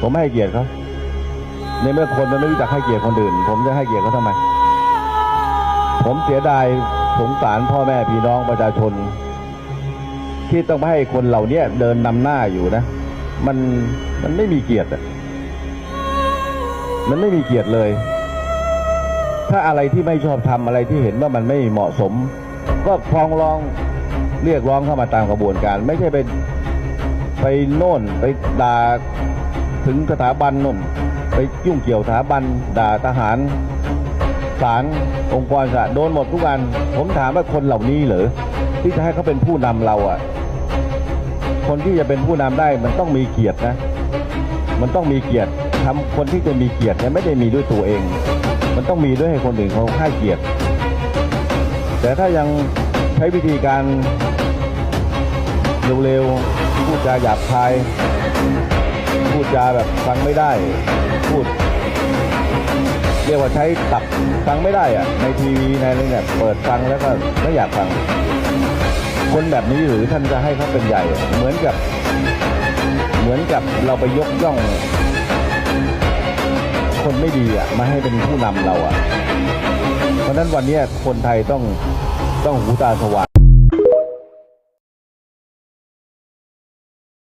ผมไม่ให้เกียรติเขาในเมื่อคนมันไม่รู้จักให้เกียรติคนอื่น ผมจะให้เกียรติเขาทำไม ผมเสียดายสงสารพ่อแม่พี่น้องประชาชน ที่ต้องให้คนเหล่านี้เดินนำหน้าอยู่นะ มันมันไม่มีเกียรติมันไม่มีเกียรติเลย ถ้าอะไรที่ไม่ชอบทำอะไรที่เห็นว่ามันไม่เหมาะสม ก็ฟ้องร้องเรียกร้องเข้ามาตามกระบวนการ ไม่ใช่ไปไปโน่นไปด่า ถึงสถาบันโน่นไปยุ่งเกี่ยวสถาบันด่าทหารศาลองค์กรสะโดนหมดทุกอัน ผมถามว่าคนเหล่านี้เหรอที่จะให้เขาเป็นผู้นำเราอะ คนที่จะเป็นผู้นำได้มันต้องมีเกียรตินะ มันต้องมีเกียรติทำคนที่จะมีเกียรติเนี่ยไม่ได้มีด้วยตัวเอง มันต้องมีด้วยให้คนอื่นเขาให้เกียรติ แต่ถ้ายังใช้วิธีการเร็วๆพูดจาหยาบคาย พูดจาแบบฟังไม่ได้ พูด เรียกว่าใช้ตับฟังไม่ได้อะในทีวีในอะไรเนี่ยเปิดฟังแล้วก็ไม่อยากฟัง คนแบบนี้หรือท่านจะให้เขาเป็นใหญ่ เหมือนกับ เหมือนกับเราไปยกย่อง คนไม่ดีอะมาให้เป็นผู้นำเราอะ เพราะฉะนั้นวันนี้คนไทยต้องต้องหูตาสว่าง